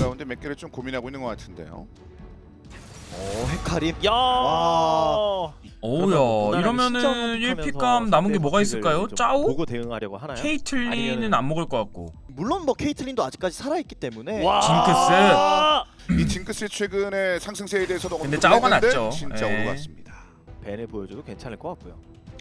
가운데 몇 개를 좀 고민하고 있는 것 같은데요. 어, 헤카림. 야. 와. 오야 이러면은 1픽감 남은 게 뭐가 있을까요? 짜오? 보고 대응하려고 하나요? 케이틀리는 아니면은- 안 먹을 것 같고 물론 뭐 케이틀린도 아직까지 살아있기 때문에 와. 징크스. 이 징크스의 최근의 상승세에 대해서도 근데 짜오가 낫죠. 진짜 예. 오르갔습니다. 벤을 보여줘도 괜찮을 것 같고요.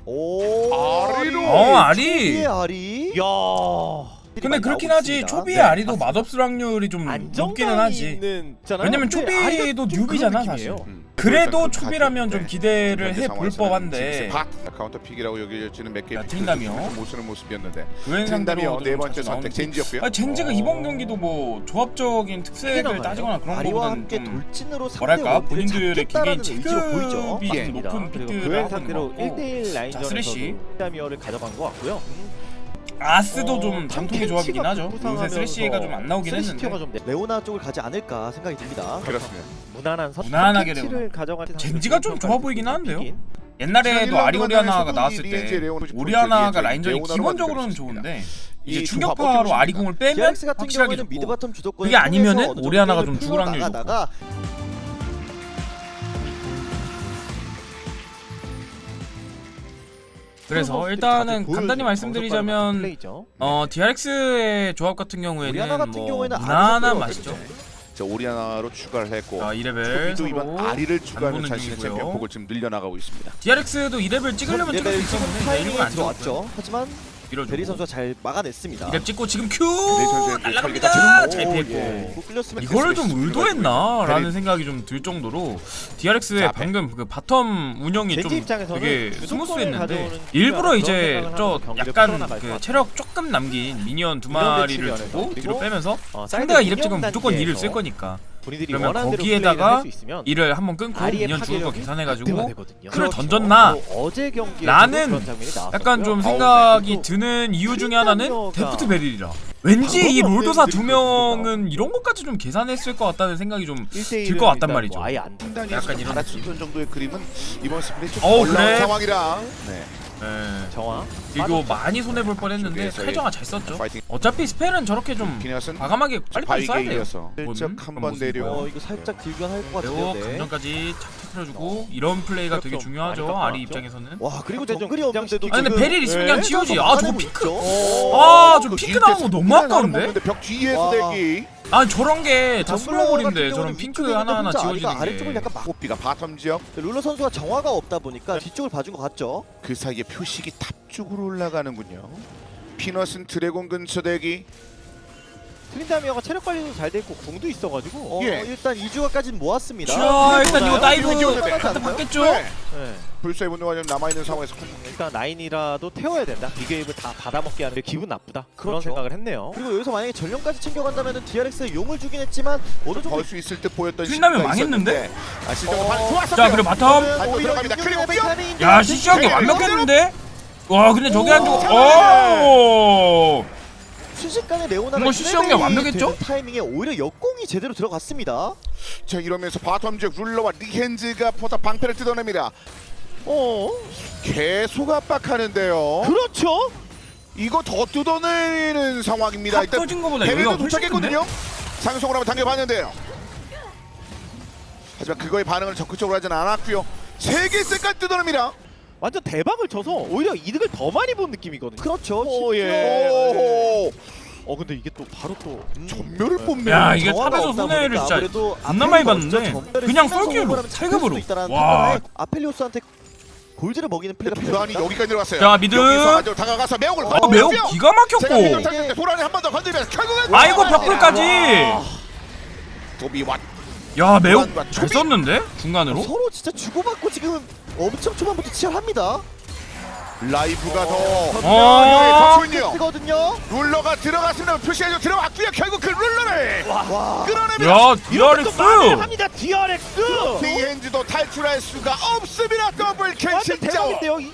오. 아리로. 어, 아리. 초비의 아리. 야. 근데 그렇긴 하지. 초비의 네, 아리도 맞습니다. 맛없을 확률이 좀 높기는 안정감이 하지 있는 있잖아요. 왜냐면 근데 아리가 초비도 좀 뉴비잖아 느낌이에요. 사실 음. 그래도 초비라면 좀 네. 기대를 해볼 상황에서는 법한데 징크스의 박 카운터 픽이라고 여겨지는 몇 개의 야, 팅담이요? 못 쓰는 모습이었는데 웬 팅담이요 상대로 네 번째 선택 젠지였고요. 아 젠지가 어. 이번 경기도 뭐 조합적인 특색을. 따지거나 그런 거보다는 함께 돌진으로 뭐랄까 본인들의 보이죠. 체급이 높은 픽들을 하고 상대로 있는 것 같고 1대1 라인전에서도 쓰레쉬. 다미어를 가져간 것 같고요. 아스도 어, 좀 장통의 조합이긴 하죠 요새 부상하면서 쓰레쉬가 좀 안 나오긴 했는데 좀 레오나 쪽을 가지 않을까 생각이 듭니다. 그렇습니다. 무난한 선 무난하게 를 가져간 젠지가 좀 좋아 보이긴 하는데요. 옛날에도 아리오리아나가 나왔을 때 레오나 오리아나가 라인전이 기본적으로는. 좋은데 이 이제 충격파로? 아리공을 빼면 확실하게 좋고 바텀 주도권 그게 아니면은 오리아나가 좀 죽을 확률이 나가 그래서 그 일단은 간단히 말씀드리자면. 어 DRX의 조합 같은 오리아나 경우에는 같은 뭐 경우에는 무난한 맛이죠 자 오리아나로 추가를 했고 아 2레벨 초비도 이번 아리를 추가하는 자신의 중이고요. 챔피언 폭을 지금 늘려나가고 있습니다. DRX도 2레벨 찍으려면 찍을 수 있었는데 타이밍에 이름은 안 좋았죠 들어왔죠. 하지만 밀어주고 선수가 잘 막아냈습니다. 2렙 찍고 지금 큐 선수의 날라갑니다 잘 오, 피했고 예. 이거를 좀. 의도했나? 라는 생각이 좀 들 정도로 DRX의 자, 방금 그 바텀 운영이 좀 되게 스무스했는데 일부러 이제 저 약간 그. 체력 조금 남긴 미니언 두 이런 마리를 주고 뒤로 빼면서 어, 상대가 2렙 찍으면 무조건 2를 단계에서 쓸 거니까 본인들이 그러면 원하는 대로 거기에다가 할수 있으면 2를 한번 끊고 아리의 미니언 죽을 거 파괴력이 계산해가지고 극대화되거든요. 그걸 그렇죠. 던졌나? 어, 어제 경기에 라는. 약간 좀 생각이 드는 이유 중에 하나는 데프트 베릴이라 왠지 이 롤도사 두 명은 이런 것까지 좀 계산했을 것 같다는 생각이 좀 1대1은 들것 같단 일단 말이죠. 뭐 아예 안 판단이 약간 약간 이런 이런 정도의 그림은 이번 스플릿 좀 어우, 올라온 그래? 상황이라 네. 예. 정화 이거 많이 손해 볼 뻔했는데 준비해서 칼정아 잘 썼죠. 파이팅 어차피 스펠은 저렇게 좀 과감하게 빨리 빨리 써야 돼요. 보는 한번 내려 어 이거 살짝 딜견 할 것 그리고 같은데. 네. 감정까지 착 터트려주고 이런 플레이가 되게 좀 중요하죠. 아리? 입장에서는. 와 그리고 정글이 없는데도. 아니 근데 베릴 있으면 그냥 네, 지우지. 아 저거 막아내고 핑크. 있죠. 아, 저 핑크 나온 거 너무 아까운데? 벽 뒤에서 와. 대기 아 저런 게 다 슬로볼인데 저런 핑크 하나하나 지워지는 아래쪽을 게. 약간 막 호피가 바텀 지역 룰러 선수가 정화가 없다 보니까 뒤쪽을 봐준 것 같죠. 그 사이에 표식이 탑 쪽으로 올라가는군요. 피넛은 드래곤 근처 대기 트린다미어가 체력 관리도 잘 돼 있고 궁도 있어가지고 어, 예. 일단 2주가까지는 모았습니다. 자 일단 이거 다이브 이거 카드 받겠죠? 네. 네. 불사의 분노가 좀 남아있는 상황에서 일단 라인이라도 태워야 된다. 비게임을 다 받아먹게 하는 게 기분 나쁘다. 그런 그렇죠. 생각을 했네요. 그리고 여기서 만약에 전령까지 챙겨간다면 DRX에 용을 주긴 했지만 어느 정도 벌수 있을 듯 보였던 퀸라면 시기가 망했는데? 있었는데. 아 실제로 어. 반 좋았어. 자 그리고 바텀. 안으로 오히려 들어갑니다. 그리고 메카니인데 야 시시하게 완벽했는데? 와 근데 저게 안 오, 죽어. 오. 순식간에 레오나가 이거 시시하게 트레벨이 완벽했죠? 되는 타이밍에 오히려 역공이 제대로 들어갔습니다. 자 이러면서 바텀 지역 룰러와 리헨즈가 포탑 방패를 뜯어냅니다. 어? 계속 압박하는데요. 그렇죠. 이거 더 뜯어내는 상황입니다. 탑 터진 거보다 여기가 베리도 훨씬 큰데? 도착했거든요. 상승을 한번 당겨봤는데요. 하지만 그거의 반응을 적극적으로 하진 않았고요. 세개 세까지 뜯어냅니다. 완전 대박을 쳐서 오히려 이득을 더 많이 본 느낌이거든요. 그렇죠. 오, 심지어 예. 오, 어 근데 이게 또 바로 또 음, 전멸을 뽑네요. 야 이게 탑에서 손해를 진짜 겁나 많이 봤는데 그냥. 수도 있다라는 와. 아펠리오스한테 골드를 먹이는 플레이가 필요합니다. 여기까지 들어갔어요. 자, 미드. 여기서 다가가서 매혹을 아 매우 기가 막혔고. 소란이 한 번 더 건드리면서 결국은 아이고 벽불까지. 도비 왓야 초반, 잘. 썼는데 중간으로. 서로 진짜 주고받고 지금 엄청 초반부터 치열합니다. 라이브가 더 어. 좋군요. 거든요. 룰러가 들어갔으면 표시해줘 들어왔고요. 결국 그 룰러를 와. 끌어내면 야 DRX. 합니다. DRX. TNG도 탈출할 수가 없습니다. 더블 킬 완전 진짜. 대박인데요. 이-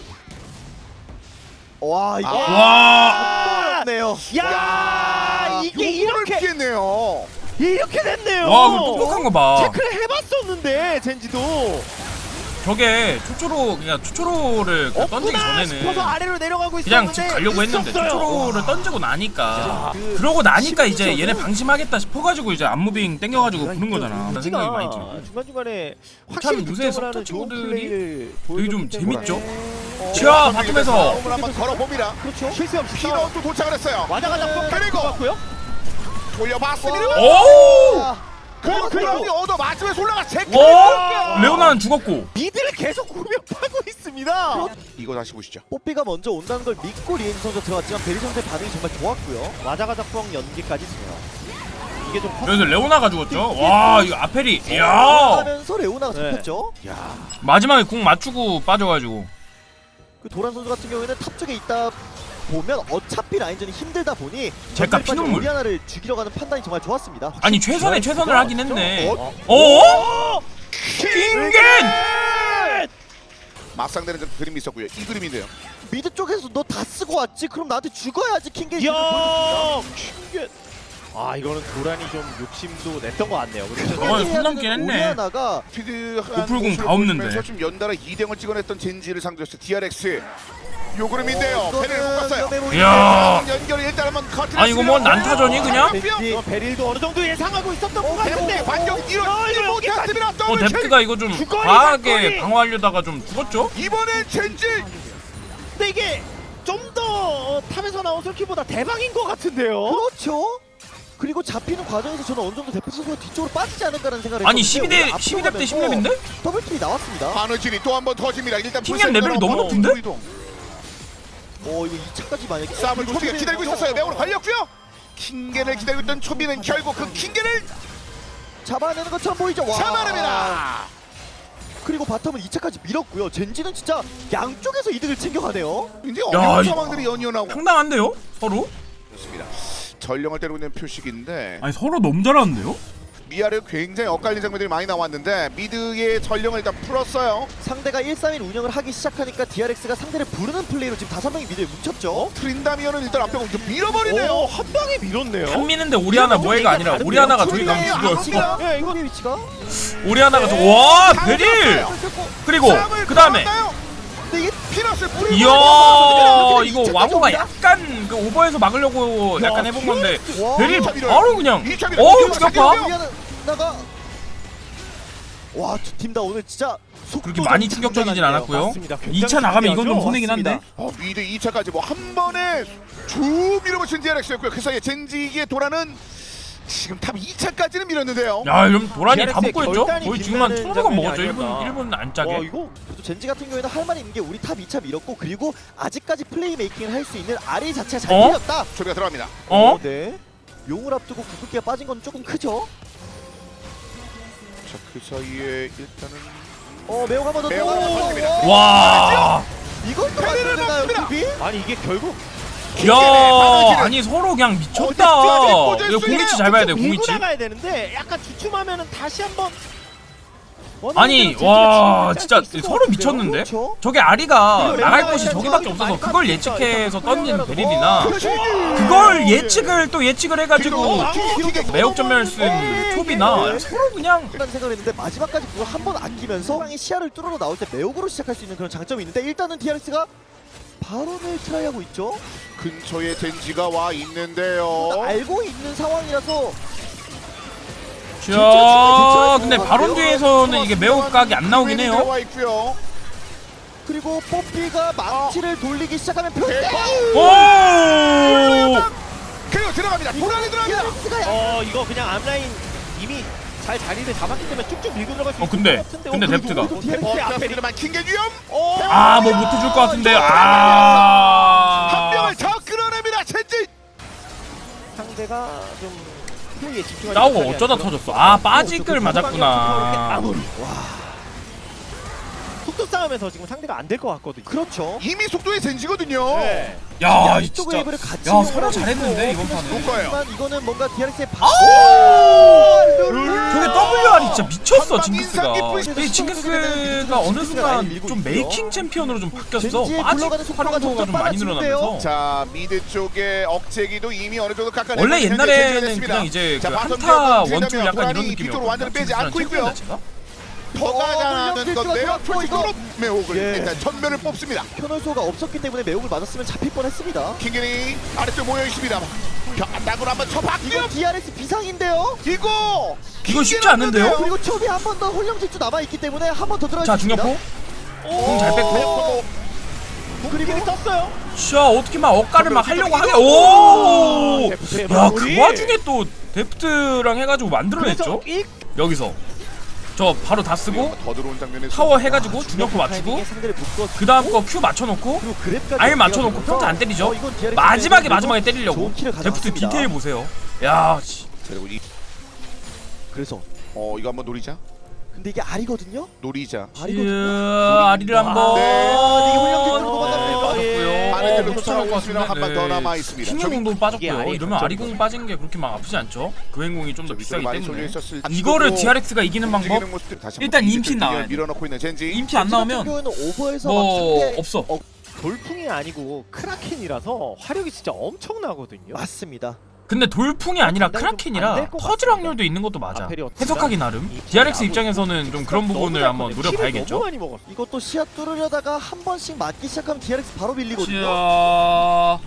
와 이거 와. 어렵네요. 야 이게 이렇게 피했네요. 이렇게 됐네요. 와 똑똑한 거 봐. 체크를 해봤었는데 젠지도 저게 초초로 그냥 초초로를 그 던지기 없구나 싶어서 전에는 아래로 내려가고 그냥 있었는데 집 가려고 했는데 있었어요. 초초로를 던지고 나니까 그 그러고 나니까 이제 얘네 방심하겠다 싶어가지고 이제 안무빙 땡겨가지고 부른 거잖아 그런 생각이 많이 들고 중간 중간에 확실히 요새 득점을 하는 좋은 서포터들이 플레이를 되게 좀 보여줬기 때문에 재밌죠? 어, 치아 자, 바텀에서 싸움을 한번 걸어봅니다. 그렇죠. 실수 없이 또 도착을 했어요. 와자가자 뻑 그리고. 돌려봤습니다. 오! 그리고 그리고- 그러니 얻어 맞으면서 올라가 제 오! 레오나는 죽었고 미드를 계속 공격하고 있습니다. 이거 다시 보시죠. 뽀삐가 먼저 온다는 걸 믿고 리엔 선수 들어갔지만 베리 선수의 반응이 정말 좋았고요. 와자가자 뻥 연기까지 돼요. 이게 좀 커- 여기서 레오나가 죽었죠 와 이거 아펠이 어, 이야 하면서 레오나가 네. 잡혔죠. 마지막에 궁 맞추고 빠져가지고 그 도란 선수 같은 경우에는 탑 쪽에 있다 보면 어차피 라인전이 힘들다 보니 제가 피눈물. 오리아나를 죽이려 가는 판단이 정말 좋았습니다. 아니 최선의 최선을 하긴 했네 어? 어? 킹겐! 맞상대는 좀 그림이 있었고요. 이 그림인데요. 미드 쪽에서 너 다 쓰고 왔지? 그럼 나한테 죽어야지 킹게이. 이야 킹게 아 이거는 도란이 좀 욕심도 냈던 것 같네요. 그렇죠. 저건 손 넘긴 했네. 오리아나가 피드 고풀궁 다 없는데. 좀 연달아 2등을 찍어냈던 젠지를 상대했을 때 DRX 요 그림인데요. 배를 못 갔어요. 이야. 연결이 일단 한번 커트. 아, 이거 뭐 난타전이 그냥? 벤지 베릴도 어느 정도 예상하고 있었던 것 같은데 반격 이런 못했습니다. 어. 데프트가 이거 좀 주거리, 과하게 주거리. 방어하려다가 좀 죽었죠? 이번엔 젠지 근데 이게 좀 더 탑에서 나온 솔키보다 대박인 것 같은데요. 그렇죠. 그리고 잡히는 과정에서 저는 어느 정도 대표 선수가 뒤쪽으로 빠지지 않을까라는 생각을 아니 했었는데 12대 오히려 12대 대 앞으로 10렙인데? 더블킬이 나왔습니다. 바느질이 또 한 번 터집니다. 일단 불사조 레벨이 너무 높은데? 이동. 어 이거 2차까지 만약에 싸움을 초비가 기다리고 있었어요. 매우로 걸렸고요. 킹겐을 기다리고 있던 초비는 결국 그 킹겐을 잡아내는 것처럼 보이죠. 와. 잡아냅니다. 그리고 바텀은 2차까지 밀었고요. 젠지는 진짜 양쪽에서 이득을 챙겨가네요. 이제 야, 어려운 이- 상황들이 연이어나고 상당한데요? 서로? 있습니다. 전령을 때리고 있는 표식인데 아니 서로 너무 잘하는데요? 미아를 굉장히 엇갈린 장면들이 많이 나왔는데 미드의 전령을 일단 풀었어요. 상대가 1-3-1 운영을 하기 시작하니까 DRX가 상대를 부르는 플레이로 지금 다섯 명이 미드에 뭉쳤죠. 트린다미어는 일단 앞에 먼저 밀어버리네요. 오, 한 방에 밀었네요. 한 미는데 오리아나 뭐해가 아니라 오리아나가 저기 가면 죽어요 앞뒤가 예, 이거 위치가 오리아나가 저 와 베릴! 그리고 그 다음에? 근데 이게 피너스 뿌리고 이야 이거. 왕호가 약간 그 오버해서 막으려고 야, 약간 해본 건데 와. 베릴. 바로 그냥. 어우 밀어요. 나가 와, 두팀다 오늘 진짜 그렇게 많이 충격적이진 않았고요 맞습니다. 2차 나가면 이건 좀 손해긴 한데 어, 미드 2차까지 뭐 한 번에 쭉 밀어붙인 DRX였고요. 그 사이에 젠지의 도라는 지금 탑 2차까지는 밀었는데요. 야 이러면 도란이 다 먹고 했죠? 거의 지금 한 빛나는 20번 먹었죠 장면이 1분, 아니었나. 1분 안와 짜게 이거 그래도 젠지 같은 경우에는 할 말이 있는 게 우리 탑 2차 밀었고 그리고 아직까지 플레이 메이킹을 할 수 있는 아리 자체가 잘 어? 밀렸다. 소리가 들어갑니다. 어? 네. 용을 앞두고 구급기가 빠진 건 조금 크죠. 자, 그 사이에 일단은 어, 매우 한번 더. 한번. 와 이걸 또 맞추나요, 먹습니다. 수비? 아니 이게 결국 야 아니 서로 그냥 미쳤다 어, 이거 공위치 잘 봐야 돼 밀고 공위치 나가야 되는데 약간 주춤하면은 다시 한번 아니 와 진짜 서로 미쳤는데 그렇죠. 저게 아리가 나갈 곳이 저기밖에 없어서 그걸. 예측해서 던진. 베릴이나 그렇지. 그걸 예측을 또 예측을 해가지고 아, 매혹 전멸 쓴 초비나 서로 그냥 라는 생각을 했는데 마지막까지 그걸 한번 아끼면서 상황이 시야를 뚫으러 나올 때 매혹으로 시작할 수 있는 그런 장점이 있는데 일단은 DRX가 바론을 트라이하고 있죠. 근처에 젠지가 와 있는데요. 알고 있는 상황이라서 자 근데 바론 뒤에서는 이게 매혹 각이 안 나오긴 해요 있고요. 그리고 뽀삐가 망치를 돌리기 시작하면 네. 표대 오 그리고 들어갑니다. 도란이 들어갑니다. 어 이거 그냥 앞라인 이미 잘 자리를 잡았기 때문에 쭉쭉 밀고 들어갈 수 어, 있을 근데, 것 같은데 근데 어, 뎁트가. 어, 앞에 켰습니다만 킹겐 위험. 어, 아뭐 못 해줄 것 같은데 한 아 명을 더 끌어냅니다. 젠지. 상대가 좀 플레이에 집중하지 싸우고 못하게 어쩌다. 터졌어 아 어, 빠지글 그 맞았구나 아무리 속도 싸움에서 지금 상대가 안 될 것 같거든요. 그렇죠. 이미 속도의 젠지거든요. 네. 야 이쪽 진짜 웨이브를 같이 야, 하고 잘했는데, 이번 판은. 하지만 이거는 뭔가 DRX의 바 저게 WR이 진짜 미쳤어 징크스가 이 징크스가 어느 순간 좀 메이킹 챔피언으로 좀 바뀌었어 젠지의 빠지 굴러가는 속도가 활용도가 좀 많이 늘어나면서 자 미드 쪽에 억제기도 이미 어느 정도 깎아내고 원래 있는 옛날에는 젠지가 됐습니다. 그냥 이제 자, 그 바텀 한타 지역은 원툴 약간 이런 뒤쪽으로 느낌이었거든요 완전히 빼지 않고 있고요. 더 어, 가자는 물량 건데요. 질주가 들어왔고, 표식으로 매혹을 예. 일단 전면을 뽑습니다. 편월소가 없었기 때문에 매혹을 맞았으면 잡힐 뻔했습니다. 킹겐이 아래쪽 모여 있습니다. 벽당으로 한번 쳐박기요. 이거 DRX 비상인데요. 이거 이거 쉽지 않은데요? 그리고 초비 한번 더 홀령 질주 남아 있기 때문에 한 번 더 들어갈 자. 중력포 공잘 뺐고 그리고 떴어요. 샤 어떻게 막 억가를 막 하려고 하게 오! 데프트의 야그 마무리. 와중에 또 데프트랑 해가지고 만들어냈죠? 일 여기서 저 바로 다 쓰고 더 들어온 장면에서 타워 해가지고 중력포 맞추고 그 다음 거 Q 맞춰놓고 알 맞춰놓고 평타 안 때리죠? 어, DRX 마지막에 마지막에 때리려고 데프트. 디테일 보세요 야 씨. 그래서 어 이거 한번 노리자. 근데 이게 알이거든요. 노리자. 알이거든요. 이야, 아리를 한번 네. 아, 이게 기술로 넘어갔네요. 빠졌고요 아래들로 어, 쫓아가고 것 있습니다. 한 방 더 남아 있습니다. 킹공도 이게 빠졌고요 아리 이러면. 아리공 빠진 게 그렇게 막 아프지 않죠? 그 행공이 좀 더 비싸기 많이 때문에 있었을 이거를 DRX가 이기는 방법? 움직이는 모습들 다시 한번 일단 등등에 나와야 돼. 밀어넣고 있는 젠지. 인피 안 나오면 경우에는 오버에서 막 뭐 상대- 없어 어, 돌풍이 아니고 크라켄이라서 화력이 진짜 엄청나거든요. 맞습니다. 근데 돌풍이 아니라 장단이 좀안 크라켄이라 터질. 확률도 있는 것도 맞아 아페리어 해석하기 나름 이 DRX 입장에서는 좀 그런 부분을 한번 노려봐야겠죠. 이것도 시야 뚫으려다가 한 번씩 맞기 시작하면 DRX 바로 밀리거든요. 지야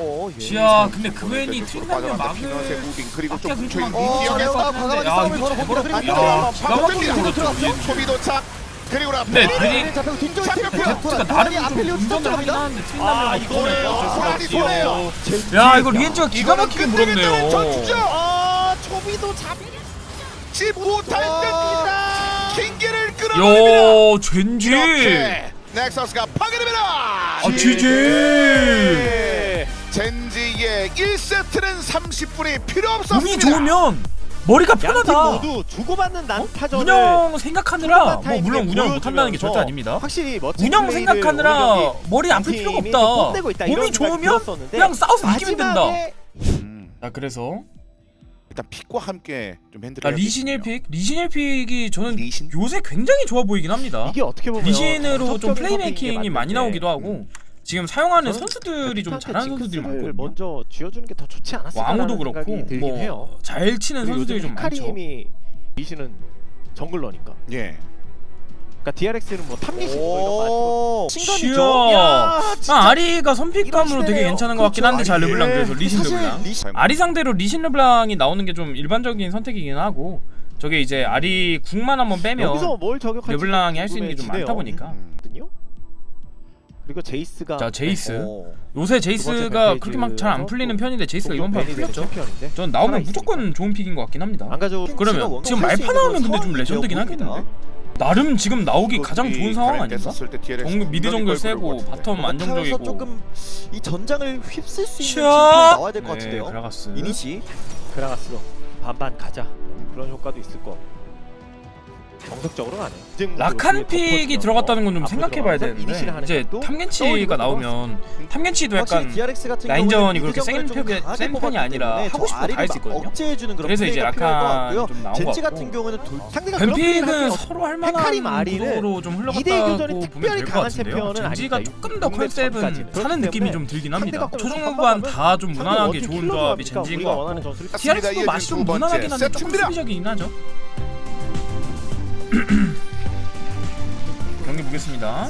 어, 예. 지야 근데 그웬이 왼쪽으로 트린다면 빠져나간다. 피넛의 막을 그리고 좀 뭉쳐 있는 그냥 어, 야, 과감하게 싸움을 잘 걸어봅니다. 그리고 야, 기가 막히게. 들어갔죠? 소비 도착 그리고 나 네, 데프트가 돌아가니 나름 좀 아펠리오스 운전을 하긴 쫓아갑니다. 하는데 아, 트린다면 이거네요. 호란이 손해요. 야 이거 리엔즈가 기가 막히게 물었네요 전투죠. 아, 초비도 잡. 지 못할 와. 듯 킹기를 끌어냅니다. 야 젠지 이렇게 넥서스가 파괴됩니다. 아 GG 젠지의 1세트는 30분이 필요 운이 없었습니다. 좋으면 머리가 편하다. 모두 주고받는 난타전을 운영 생각하느라 뭐 물론 운영 못한다는 게 절대 아닙니다. 확실히 운영 생각하느라 머리 아플 필요가 좀 없다. 몸이 좋으면 그냥 싸워서 이기면 된다. 음, 자 그래서 일단 픽과 함께 좀 핸들. 아, 리신 1픽. 리신 1픽이 저는 리신? 요새 굉장히 좋아 보이긴 합니다. 이게 어떻게 보면 리신으로 좀 플레이메이킹이 많이 나오기도 하고 지금 사용하는 저는 선수들이 좀 잘하는 선수들이 많거든요 먼저 쥐어주는 게 더 좋지 않았을까 왕호도 그렇고 들긴 해요. 뭐 잘 치는 선수들이 좀 많죠 히카림이 리신은 정글러니까. 예. 그러니까 DRX는 뭐 탑리신 뭐 이런 거 오, 치아. 신감이죠. 야, 아, 아리가 선픽감으로 되게 시대네요. 괜찮은 것 같긴 한데 자 그렇죠. 르블랑 예. 그래서 리신 사실 르블랑 리신 아리 상대로 리신 르블랑이 나오는 게 좀 일반적인 선택이긴 하고 저게 이제 아리 궁만 한번 빼면 여기서 뭘 저격할지 르블랑이 할 수 있는 게좀 많다 보니까 음. 그리고 제이스가 자 제이스 어. 요새 제이스가 백 그렇게 막 잘 안 풀리는 또 편인데 제이스가 이번 판 풀렸죠 챔피언인데 전 나오면 살아있으니까. 무조건 좋은 픽인 것 같긴 합니다 안 가져. 그러면 지금 말파 나오면 근데 좀 레전드긴 하겠는데 나름 지금 나오기 가장 좋은 상황 아닌가? 정글 미드 정글 세고 바텀 타워에서 안정적이고 조금 이 전장을 휩쓸 수 있는 샤! 챔피언이 나와야 될 것 네, 같은데요. 그라가스 이니시 그라가스로 반반 가자. 그런 효과도 있을 거. 정석적으로 가네. 라칸 픽이 들어갔다는 건 좀 생각해봐야 되는데 이제 탐겐치가 나오면 탐겐치도 확실히 약간 DRX 같은 라인전이 경우는 그렇게 센 편이- 센 편이 아니라 하고 저 싶은 거다 아리를 할수 있거든요. 그래서 이제 라칸. 좀 나온 것 같은 같고 하면 서로 할 만한 구도로 좀 흘러갔다고 보면 될 것 같은데요 젠지가. 조금 더 컨셉은. 사는 느낌이 좀 들긴 합니다 상대가 초중 좀 후반 선방하면 다좀 무난하게 좋은 조합이 젠지인 것 원하는 같고 이어진 맛이 좀 무난하긴 한데 조금. 수비적이긴 하죠 경기 보겠습니다.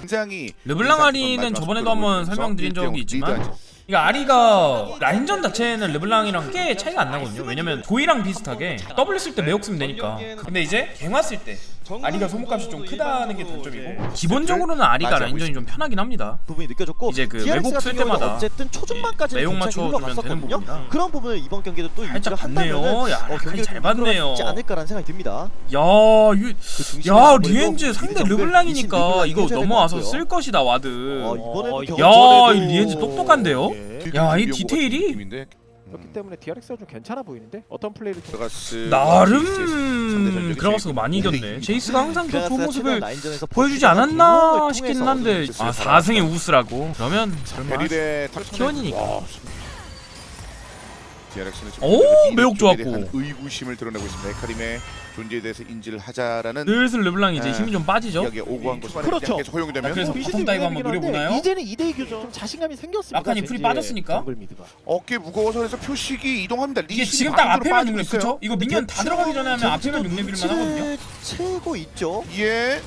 굉장히 르블랑 아리는 저번에도 한번 설명드린 적이 있지만 이거 아리가 라인전 자체는 르블랑이랑 크게 차이가 안 나거든요. 왜냐면 조이랑 비슷하게 W 쓸 때 매혹 쓰면 되니까. 근데 이제 갱화 쓸때 아리가 소모값이 좀 크다는 게 단점이고 기본적으로는 아리가 라인전이 좀 편하긴 합니다 부분이 느껴졌고 이제 그 DRX 같은 쓸 경우는 때마다 어쨌든 초중반까지 예, 매혹 괜찮게 맞춰주면 되는 흘러갔었거든요. 부분이라. 그런 부분을 이번 경기도 또 살짝 유지를 봤네요. 야, 어, 경기를 잘 좀 봤네요. 이끌어지지 않을까라는 생각이 듭니다. 야, 이, 그 중심에 야 아무래도 리엔즈 상대 르블랑이니까 르블랑이 이거 해줘야 넘어와서 같고요. 쓸 것이다 와드 어, 경기 야, 이 리엔즈 똑똑한데요? 예. 야, 이 디테일이 그렇기 때문에 DRX가 좀 괜찮아 보이는데? 어떤 플레이를 좀 나름 그라가스가 많이 이겼네. 제이스가 항상 더 좋은 모습을 보여주지 않았나 싶긴 한데 아 4승의 우스라고. 그러면 설마 T1이니까. DRX는 오, 매혹 좋았고. 의구심을 드러내고 있습니다. 헤카림의 존재에 대해서 인지를 하자라는 슬슬 르블랑 이제 아, 힘이 좀 빠지죠 이야기에 오고 한 것이 그렇죠. 허용이 되면 그래서 바텀 다이브 한번 노려보나요? 이제는 2대2 교전 좀 자신감이 생겼습니다. 라칸이 풀이 젠지의 빠졌으니까? 정글 미드가. 어깨 무거워서 해서 표식이 이동합니다. 이게 리신이 지금 딱 앞에만 빠지고 6렙 있어요. 그쵸? 이거 미니언 다 들어가기 전에 하면 앞에만 6렙일만 하거든요 채고 있죠. 예.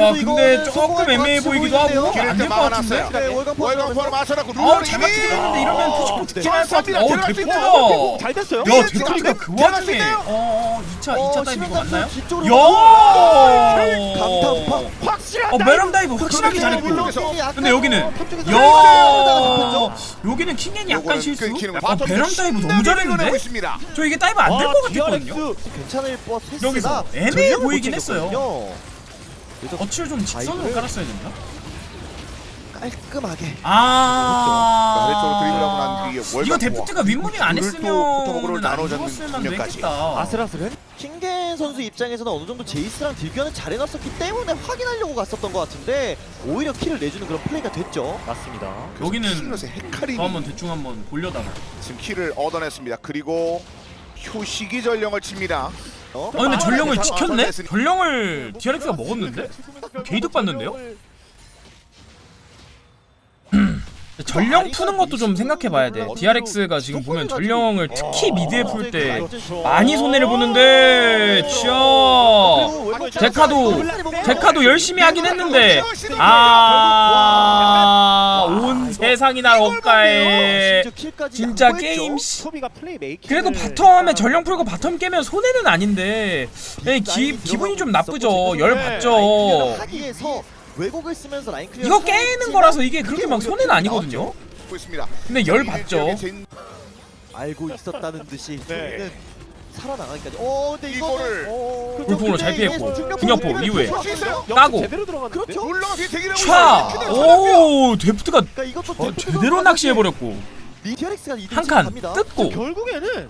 야 근데 조금 애매해 보이기도 하고. 기름 안될 것. 같은데 네, 월간 월광 포함하면서 포함 맞춰놨고 아 잘 맞추겠는데 이러면 푸시코 특징할 것 같은데 네. 어 들어갈 수 대포 있나요? 잘 됐어요. 야 네, 대포가 그 와중에? 어 2차 2차 타임 이거 맞나요? 야 강타파. 확실한 어 메럼 다이브 확실하게 그렇게 잘했고 근데 여기는 야 여기는 킹겐이 약간 실수 어 바텀 베럼 다이브 너무 잘했는데. 저 이게 다이브 안 될 것 같았거든요 여기서 애매해 보이긴 못 했어요. 거치를 좀 직선으로 깔았어야 됐나? 깔끔하게 아 아래쪽으로 드리블하고 난 뒤에 월광 이거. 데프트가 윗무빙 안 둘을 또 포토목으로 했으면 안 나눠줬는 죽었을만 장면까지. 했겠다 아슬아슬은 킹겐 선수 입장에서는 어느 정도 제이스랑 딜견을 잘 해놨었기 때문에 확인하려고 갔었던 것 같은데 오히려 킬을 내주는 그런 플레이가 됐죠. 맞습니다. 여기는 저 한번 대충 한번 돌려다가 지금 킬을 얻어냈습니다. 그리고 효식이 전령을 칩니다. 어? 아 근데 전령을 아, 지켰네? 아, 전령을 DRX가 먹었는데? 개이득 봤는데요? 전령 푸는 것도 좀 생각해 봐야 돼 DRX가 지금 보면 전령을 특히 미드에 풀 때 많이 손해를 보는데 쥐어 데카도 데카도 열심히 하긴 했는데 아온 세상이 날 억가해 진짜 게임 씨. 그래도 바텀에 전령 풀고 바텀 깨면 손해는 아닌데. 에, 기, 기분이 좀 나쁘죠. 열 받죠. 하기에서 왜곡을 쓰면서 라인 클리어 이거 깨는 거라서 이게 그렇게 막 손해는 아니거든요. 근데 열 받죠. 알고 있었다는 듯이 네. 살아나가기까지. 어, 근데 이거를 어, 불풍으로 잘 피했고 중력포 이후에? 까고. 제대로 들어갔는데. 그렇죠. 룰러가 뒤에 대기를 차! 오 데프트가 그러니까 이것도 어, 제대로 낚시해버렸고 DRX가 한 칸 뜯고 결국에는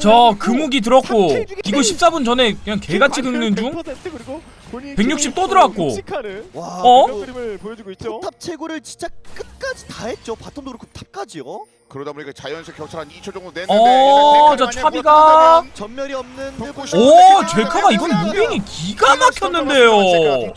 저 금욱이 들었고 이거 14분 전에 그냥 개같이 긁는 중 160 또 들어갔고. 와, 어? 그리고 그림을 보여주고 있죠. 탑 최고를 진짜 끝까지 다 했죠. 바텀도 그렇고 탑까지요. 그러다 보니까 자연스레 격차를 한 2초 정도 냈는데 어, 일단 저 데카를 차비가- 만약 전멸이 없는 오 제카가 이건 무빙이 기가 막혔는데요.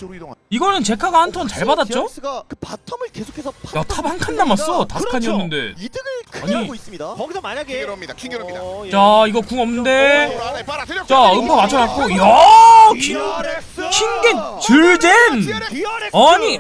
이거는 제카가 한 턴 잘 받았죠? 그 바텀을 계속해서 야 탑 한 칸 남았어 다섯 그렇죠. 칸이었는데 이득을 크게 아니. 하고 있습니다. 거기서 만약에 킹게로입니다. 킹게로입니다. 어, 예. 자 이거 궁 없는데 어. 자 음파 맞춰놨고 야 킹, DRX! 킹겐 줄젠 DRX! 아니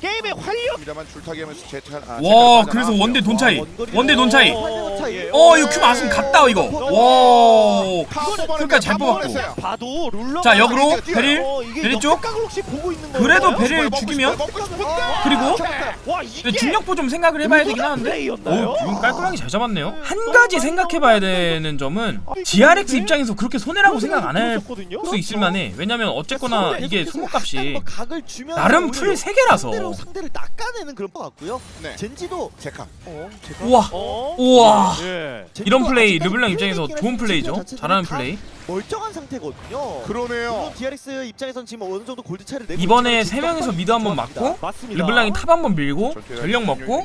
게임의 활력 입니다만 줄타기 하면서 제차 아, 와 그래서 빠져나왔고요. 원대 돈 차이 원대 돈 차이 어, 차이. 어 이거 큐 맞으면 갔다 이거 와 다 뽑아냈어요. 그러니까 잘다 뽑았고. 뽑아냈어요. 봐도 룰러 자, 역으로. 베릴 어, 이게 베릴 쪽 역각을 혹시 보고 있는 거예요? 그래도 베릴 죽이면 싶어요, 먹고 싶은데. 그리고 와 이게 근데 중력보 좀 생각을 해봐야 되긴 하는데 플레이였나요? 오 이건 깔끔하게 잘 잡았네요 한 가지 생각해봐야 되는 점은 DRX 입장에서 그렇게 손해라고 생각 안 할 수 있을 만해 왜냐면 어쨌거나 이게 소모값이 한번 각을 주면서 나름 풀 3개라서 상대로 상대를 낚아내는 그런 것 같고요. 네. 젠지도 제카. 어, 제가 우와 어? 우와 예. 젠지도 이런 플레이 아직까지 르블랑 입장에서 좋은 플레이죠 잘하는 다 플레이 멀쩡한 상태거든요. 그러네요. 물론 DRX 입장에선 지금 어느 정도 골드 차를 내고 이번에 있지만 3명에서 진짜 미드 한번. 맞고 맞습니다. 르블랑이 탑 한번 밀고 전령 먹고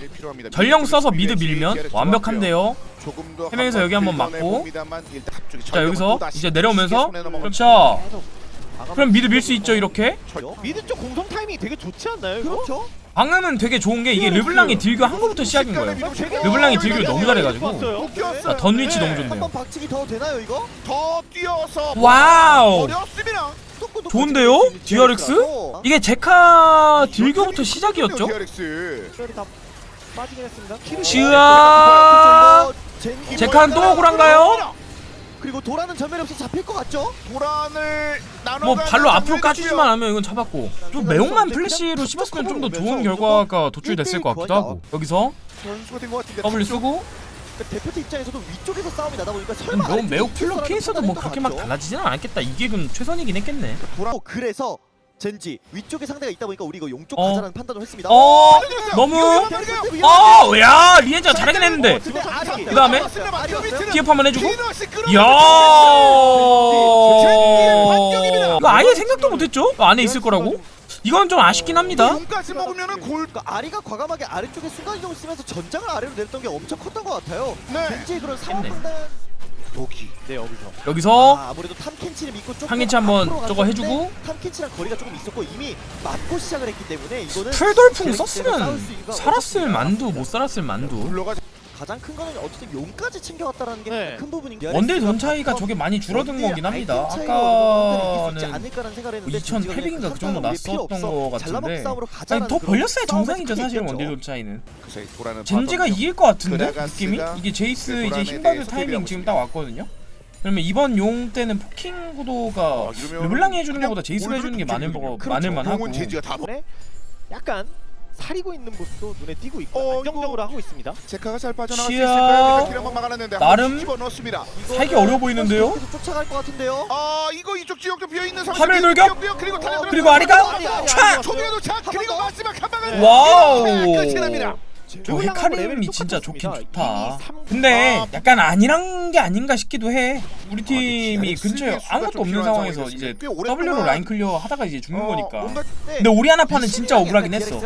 전령 써서 미드 밀면 완벽한데요 해명에서 여기 한번 맞고. 자 여기서 이제 내려오면서 그렇죠 그럼 미드 밀 수 있죠 이렇게 미드 쪽 공성 타이밍이 되게 좋지 않나요? 이거? 그렇죠. 방금은 되게 좋은 게 이게 르블랑이 딜교 한 거부터 시작인 거예요 르블랑이 딜교를 너무 잘해가지고 못 끼웠어요. 자, 던 위치 네. 너무 좋네요 한번 박치기 더 되나요 이거? 더 뛰어서 와우 어렵습니다. 좋은데요? DRX? 이게 제카 딜교부터 시작이었죠? DRX. 이다 빠지긴 했습니다. 킬을 지아 젠지 제카는 또 억울한가요? 그리고 도라는 전멸이 없어 잡힐 것 같죠? 도란을 나눠 뭐 발로 앞으로 까주지만 않으면 이건 잡았고. 좀 매혹만 플래시로 씹었으면 좀 더 좋은 결과가 도출됐을 것 같기도 하고. 여기서 선수가 된 것 같은데. W 쓰고. 그러니까 대표팀 입장에서도 위쪽에서 싸움이 나다 보니까 설마 매혹 매혹 플러 케이스도 뭐 그렇게 막 달라지지는 않았겠다. 이게 그럼 최선이긴 했겠네. 같죠? 그래서 젠지 위쪽에 상대가 있다 보니까 우리 이거 용쪽 어. 가자라는 판단을 했습니다. 어 이거 너무 이거 어, 야, 리엔자 잘하긴 했는데. 아리 그 다음에? TF 한번 해주고. 이야. 반격입니다. 이거 아예 생각도 못했죠? 그 안에 있을 거라고? 이건 좀 아쉽긴 합니다. 용까지 먹으면은 골. 그러니까 아리가 과감하게 아래쪽에 순간 이동을 쓰면서 전장을 아래로 내렸던 게 엄청 컸던 것 같아요. 네. 젠지의 그런 상황 했네. 판단 여기. 네 여기서 여기서 아, 아무래도 탐켄치를 믿고 조금 탐켄치 한번 앞으로 저거 갔는데 해주고. 탐켄치랑 거리가 조금 있었고 이미 맞고 시작을 했기 때문에 이거는 풀돌풍 수 썼으면 있는 살았을 만두 못 살았을 만두. 룰러가 가장 큰 거는 어쨌든 용까지 챙겨왔다라는 게 네. 큰 부분인 원딜 돈 차이가 저게 많이 줄어든 거긴 합니다. 아까는 아까는 2,800인가 그 정도 났었던 거 같은데 아니 더 벌렸어야 정상이죠 사실은 원딜 돈 차이는 젠지가. 이길 것 같은데 느낌이 이게 제이스 그 이제 힘받을 타이밍 지금 딱 왔거든요. 그러면 이번 용 때는 포킹 구도가 아, 르블랑이 해주는 것보다 제이스가 해주는 게 많을 그렇죠. 많을 만하고 네. 약간 사리고 있는 모습도 눈에 띄고 있고 어, 안정적으로 하고 있습니다. 제카가 잘 빠져나갈 수 시야. 있을까요? 길 한번 막아놨는데 나름 집어 넣었습니다. 살기 어려워 보이는데요? 계속 쫓아갈 것 같은데요. 아 이거 이쪽 지역 좀 비어 있는 상황. 화면 돌격! 그리고 달려 그리고 아리가 아리, 아리, 촥! 도착 한 그리고. 마지막 한 방을 와우. 끝이 납니다. 저 헤카림이 진짜 좋긴 좋다. 근데 아, 약간 아니란 게 아닌가 싶기도 해. 우리 팀이 아, 근처에 수가 아무것도 좀 없는 상황에서. 이제 W로 라인 클리어 하다가 이제 죽는 어, 거니까. 근데 오리아나파는 진짜 억울하긴 했어.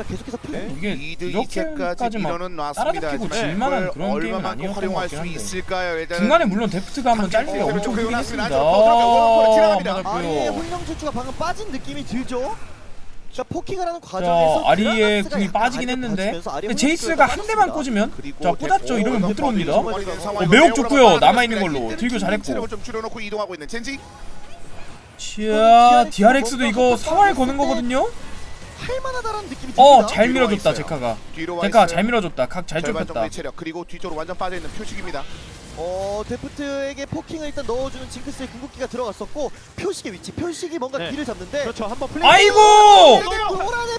플레이. 이게 이렇게까지 2차까지 막. 따라잡히고 질만한 그런 게임은 아니었던 것 같긴 수 한데. 중간에 물론 데프트가 한번 짤때 어, 엄청 크긴. 했습니다. 들어가고 지나갑니다. 아, 맞았고요. 훌륭 질주가 방금 빠진 느낌이 들죠. 자 포킹을 하는 과정에서 자, 아리의 궁이 빠지긴 했는데 근데 제이스가 한 대만. 꽂으면 자 꽂았죠 이러면 못 들어옵니다 어, 매혹 좋고요. 남아있는 걸로. 딜교 잘했고. 체력을 좀 줄여놓고 이동하고 있는 젠지. 치아 DRX도 이거 사활 거는 거거든요 할만하다라는 느낌이 듭니다. 어 잘 밀어줬다. 제카가 있어요. 잘 밀어줬다 각 잘 좁혔다 체력 그리고 뒤쪽으로 완전 빠져 있는 표식입니다. 어 데프트에게 포킹을 일단 넣어주는 징크스의 궁극기가 들어갔었고 표식의 위치 표식이 뭔가 네. 길을 잡는데 그렇죠. 한번 플레이. 아이고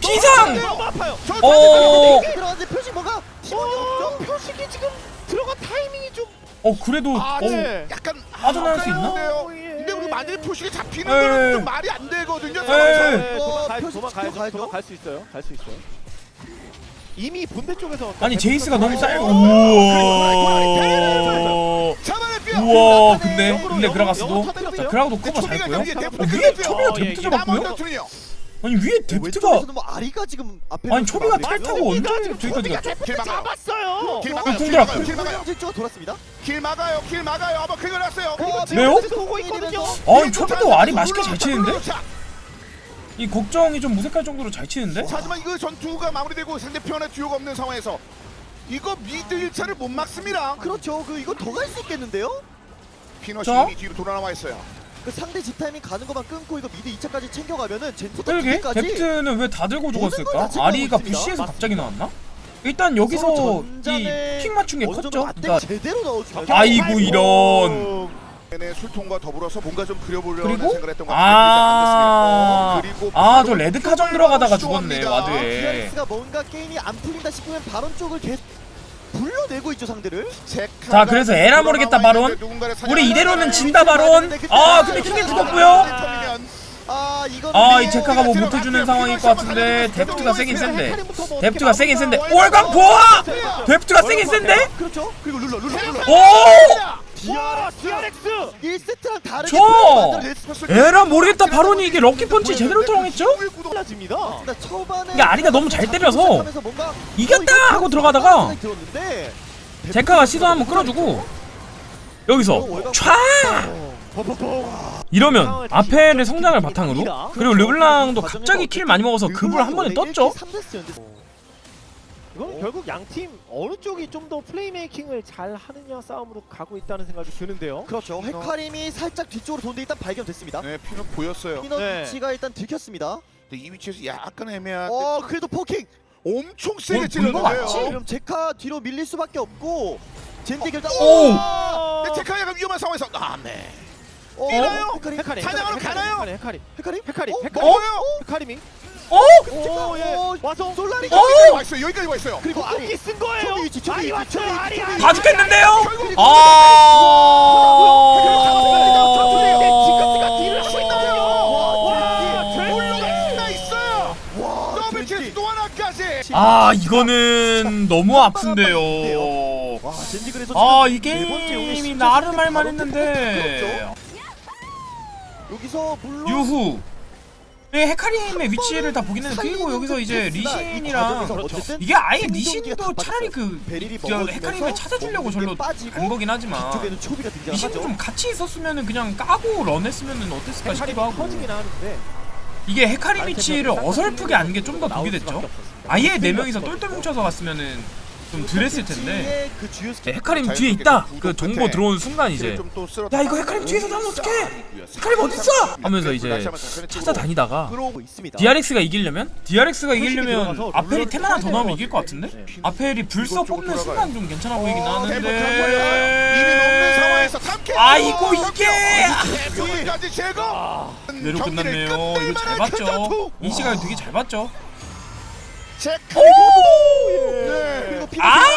비상! 너무 아파요. 저 어, 들어갔는데 표식 뭔가 팀원이 없죠. 표식이 지금 들어간 타이밍이 좀 어 그래도 아, 어, 네. 약간 빠져나갈 수 있나? 아까운데요. 예. 근데 우리 만약에 표식이 잡히는 에이. 거는 좀 말이 안 되거든요. 에이. 상황에서. 네, 어, 도망 가 표식 도망 가야죠. 지켜가야죠. 도망 갈 수 있어요. 갈 수 있어요. 이미 분대 쪽에서 아니 제이스가 너무 쌀 어, 우와. 우와 근데 근데 그라가스도. 자 그라가도 근데 커버 잘 했고요 위에 어. 초비가 어, 예, 데프트 잡았고요. 아니 위에 데프트가 뭐 아리가 지금 앞에 아니 초비가 탈 타고 언제 저기까지 초비가 갔죠? 잡았어요. 길 어, 막아요. 궁길 들어갔고. 막아요. 길 막아요. 훌륭 질주가 돌았습니다. 길 막아요. 길 막아요. 한번 긁어 놨어요. 어, 왜요? 아니 초비도 알이 맛있게 잘 치는데? 자, 이 걱정이 좀 무색할 정도로 잘 치는데? 하지만 이거 전투가 마무리되고 상대편에 듀오가 없는 상황에서 이거 미드 1차를 못 막습니다. 그렇죠. 그 이거 더 갈 수 있겠는데요? 피너시 자. 이미 뒤로 돌아 나와 있어요. 그 상대 집 타이밍 가는 것만 끊고 이거 미드 2차까지 챙겨가면은 그러게 뒤까지 데프트는 왜 다 들고 죽었을까? 다 챙겨가고 아리가 있습니다. BC에서 갑자기 나왔나? 일단 여기서 서로 이 전잔에 픽 맞춘 게 어느 정도 컸죠? 맞대 그러니까 제대로 넣어주면서 아이고 이런 네, 술통과 더불어서 뭔가 좀 그려보려는 그리고 생각을 했던 것 같아요. 일단 아, 안 됐습니다. 어, 아저 레드 카정 들어가다가 죽었네 수고합니다. 와드에 DRX가 뭔가 게임이 안 풀린다 싶으면 바론 쪽을 계속 불러내고 있죠 상대를 제카가 자, 그래서 에라 모르겠다, 바론. 누군가를 우리 이대로는. 진다 바론 아 근데 킹게 죽었고요 아 이건 아 이 제카가 뭐 못해주는 상황일 것 같은데 데프트가 세긴 센데 뭐 데프트가 세긴 센데 월광 보아! 데프트가 세긴 센데? 그렇죠 그리고 룰러 룰러 룰러 오! 와 DRX 1세트랑 다르게 저! 에라 모르겠다 바론이 이게 럭키펀치 제대로? 달라집니다. 초반에 이게 아리가 너무 잘 때려서 뭔가 이겼다 어, 하고 들어가다가 생각이 들었는데 제카가 시도 한번 끌어주고 여기서 촤! 이러면 아펠의 성장을 바탕으로 그리고 르블랑도 갑자기 킬 많이 먹어서 급을 한 번에 떴죠? 이건 결국 양 팀 어느 쪽이 좀 더 플레이메이킹을 잘 하느냐 싸움으로 가고 있다는 생각이 드는데요. 그렇죠 헤카림이 살짝 뒤쪽으로 도는데 일단 발견됐습니다 네, 피너 보였어요. 피너 네. 위치가 일단 들켰습니다 근데 이 위치에서 약간 애매한. 어 그래도 포킹 엄청 어, 세게 본거 찔렀는데요. 그럼 제카 뒤로 밀릴 수밖에 없고 젠디 결단 오! 근데 제카가 약간 위험한 상황에서 아, 네. 어? 이래요? 헤카림 헤카림 사냥하러 가나요? 헤카림 헤카림 헤카림 헤카림 어? 헤카림 먹어요. 헤카림이 어? 오, 예. 어, 와서 솔라리 어? 여기까지 와 있어요. 여기까지 와 있어요. 그리고 아리 쓴 거예요. 위치, 아리 왔죠. 아리 아리. 다 죽겠는데요? 와 더블 킬또 하나까지. 아 이거는 너무 아픈데요 아이네 게임이 진짜 나름 할만 했는데 테크가 여기서 물론 유후. 네, 헤카림의 위치를 다 보긴 했는데 그리고 여기서 이제 리신이랑 이게 아예 리신도 차라리 그 먹어주면서 헤카림을 찾아주려고 절로 간 거긴 하지만 리신도 좀 같이 있었으면은 그냥 까고 런했으면은 어땠을까 싶기도 하고. 이게 헤카림 위치를 어설프게 안 게 좀 더 독이 됐죠? 아예 네 명이서 똘똘 뭉쳐서 갔으면은 좀 덜했을 텐데. 그 주요 네, 스킬 헤카림 뒤에 있다. 그 정보 들어온 순간 이제 야야 이거 헤카림 뒤에서 나면 어떡해? 헤카림 어딨어? 하면서 이제 찾아다니다가 있습니다. DRX가 이기려면? DRX가 솔직히 이기려면 아펠이 템 하나 더 넣으면. 이길 것 같은데? 네. 아펠이 쪽으로 뽑는. 순간 좀 괜찮아 보이긴 이미 없는 하는데 상황에서 3캐 아이고 이게! 제거! 내로 끝났네요. 이거 잘 봤죠? 이 시간에 되게 잘 봤죠 체크 그리고 네. 피노 아!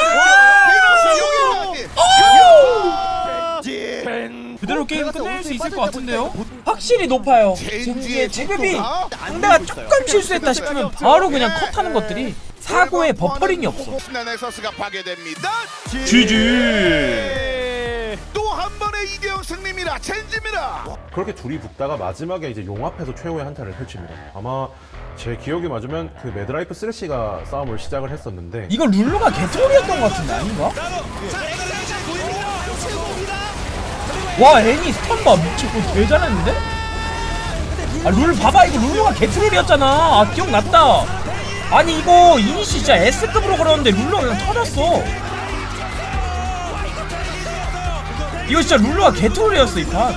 여기까지. 그대로 게임 끝낼 수 있을 것 같은데요? 확실히 높아요. 젠지의 체급이 상대가 조금 실수했다 싶으면 바로 그냥 컷하는 것들이 사고에 버퍼링이 없어. 파괴됩니다. GG 또 한 번의 이대형 승리입니다. 젠지입니다. 그렇게 둘이 붙다가 마지막에 이제 용합해서 최후의 한타를 펼칩니다. 아마 제 기억이 맞으면 그 매드라이프 쓰레쉬가 싸움을 시작을 했었는데 이거 룰루가 개트롤이었던 것 같은데 아닌가? 와 애니 스턴 봐. 미치고 개 잘했는데? 아 룰 봐봐. 이거 룰루가 개트롤이었잖아. 아 기억났다. 아니 이거 이니시 진짜 S급으로 걸었는데 룰루가 그냥 터졌어 이거 진짜 룰루가 개트롤이었어 이판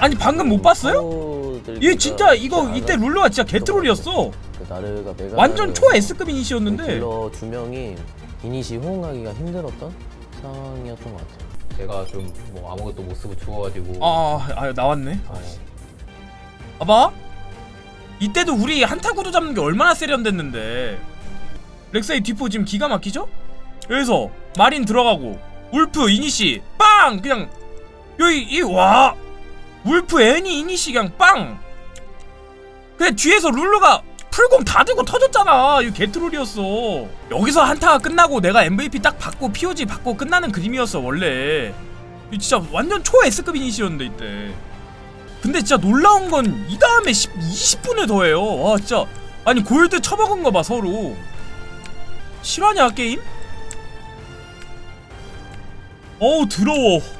아니 방금 못 봤어요? 얘 진짜 이거 이때 룰루가 진짜 개트롤이었어 나르가 메가 완전 초 S급 이니시였는데 딜러 두 명이 이니시 호응하기가 힘들었던 상황이었던 것 같아요. 제가 좀 뭐 아무것도 못 쓰고 죽어가지고 아, 아 나왔네 아, 예. 봐봐 이때도 우리 한타 구도 잡는 게 얼마나 세련됐는데 렉사이 뒷포 지금 기가 막히죠? 여기서 마린 들어가고 울프 이니시 빵! 그냥 여기 이와! 울프 애니 이니시 그냥 빵! 근데 뒤에서 룰루가 풀공 다 들고 터졌잖아. 이거 개트롤이었어. 여기서 한타가 끝나고 내가 MVP 딱 받고 POG 받고 끝나는 그림이었어 원래. 이거 진짜 완전 초 S급 이니시였는데 이때. 근데 진짜 놀라운 건 이 다음에 10, 20분을 더해요. 와 진짜. 아니 골드 처먹은 거 봐 서로. 실화냐 게임? 어우 더러워.